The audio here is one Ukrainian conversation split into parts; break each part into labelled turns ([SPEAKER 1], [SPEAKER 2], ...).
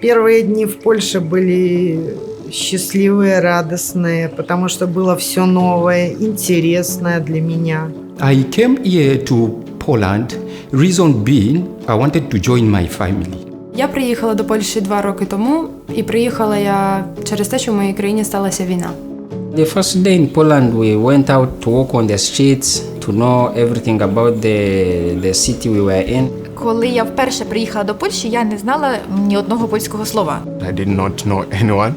[SPEAKER 1] Первые дни в Польше были счастливые, радостные, потому что было все новое, интересное для меня.
[SPEAKER 2] I came here to Poland, reason being I wanted to join my family.
[SPEAKER 3] Я приїхала до Польщі два роки тому, і приїхала я через те, що в моїй країні сталася війна.
[SPEAKER 4] The first day in Poland, we went out to walk on the streets to know everything about the, the city we were in.
[SPEAKER 5] Коли я вперше приїхала до Польщі, я не знала ні одного польського слова.
[SPEAKER 6] I did not know anyone.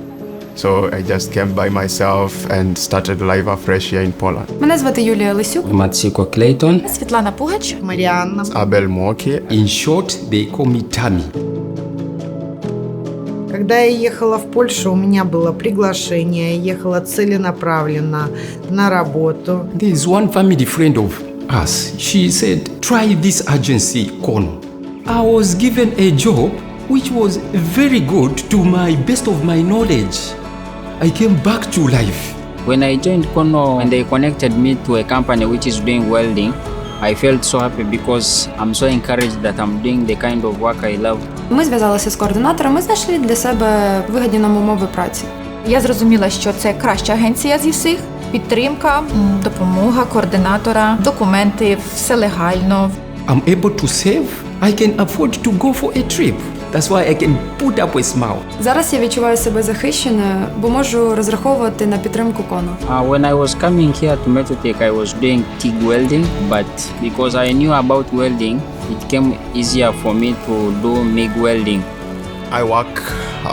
[SPEAKER 6] So I just came by myself and started life afresh here in Poland.
[SPEAKER 3] Мене звати Юлія Лисюк.
[SPEAKER 4] Matsiko Clayton.
[SPEAKER 5] Світлана Пугач.
[SPEAKER 1] Марианна.
[SPEAKER 6] Abel Moki.
[SPEAKER 2] In short, they call me Tammy.
[SPEAKER 1] Когда я ехала в Польшу, у меня было приглашение, я ехала целенаправленно на работу.
[SPEAKER 2] There is one family friend of us. She said, try this agency, Kono. I was given a job which was very good to my best of my knowledge. I came back to life.
[SPEAKER 4] When I joined Kono and they connected me to a company which is doing welding, I felt so happy because I'm so encouraged that I'm doing the kind of work I love.
[SPEAKER 3] Ми зв'язалися з координатором. Ми знайшли для себе вигідні нам умови праці.
[SPEAKER 5] Я зрозуміла, що це краща агенція зі всіх. Підтримка, допомога координатора, документи, все легально.
[SPEAKER 2] I'm able to save. I can afford to go for a trip. That's why I can put up a smile.
[SPEAKER 3] Зараз я відчуваю себе захищеною, бо можу розраховувати на підтримку кону.
[SPEAKER 4] Uh, when I was coming here to Metotech, I was doing TIG welding, but because I knew about welding, it came easier for me to do MIG welding.
[SPEAKER 6] I work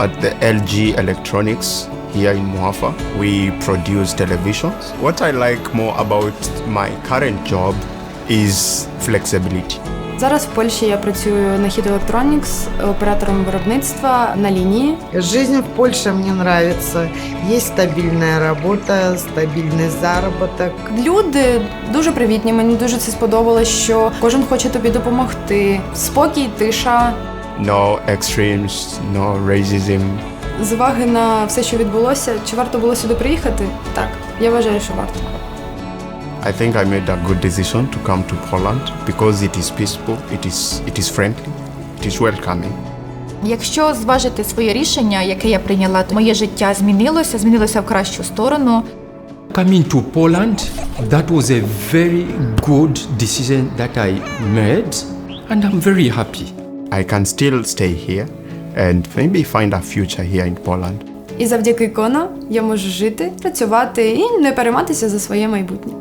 [SPEAKER 6] at the LG Electronics here in Muafa. We produce televisions. What I like more about my current job is flexibility.
[SPEAKER 3] Зараз в Польщі я працюю на Hit Electronics оператором виробництва на лінії.
[SPEAKER 1] Жизнь в Польше мне нравится. Есть стабильная работа, стабильный заработок.
[SPEAKER 3] Люди дуже привітні. Мені дуже це сподобалось, що кожен хоче тобі допомогти. Спокій, тиша,
[SPEAKER 6] No extremes, no racism.
[SPEAKER 3] З уваги на все, що відбулося. Чи варто було сюди приїхати? Так, я вважаю, що варто.
[SPEAKER 6] I think I made a good decision to come to Poland because it is peaceful, it is it is friendly, it is welcoming.
[SPEAKER 5] Якщо зважити своє рішення, яке я прийняла, то моє життя змінилося, змінилося в кращу сторону.
[SPEAKER 2] Coming to Poland, that was a very good decision that I made, and I'm very happy.
[SPEAKER 6] I can still stay here and maybe find a future here in Poland.
[SPEAKER 3] І завдяки Кона я можу жити, працювати і не перейматися за своє майбутнє.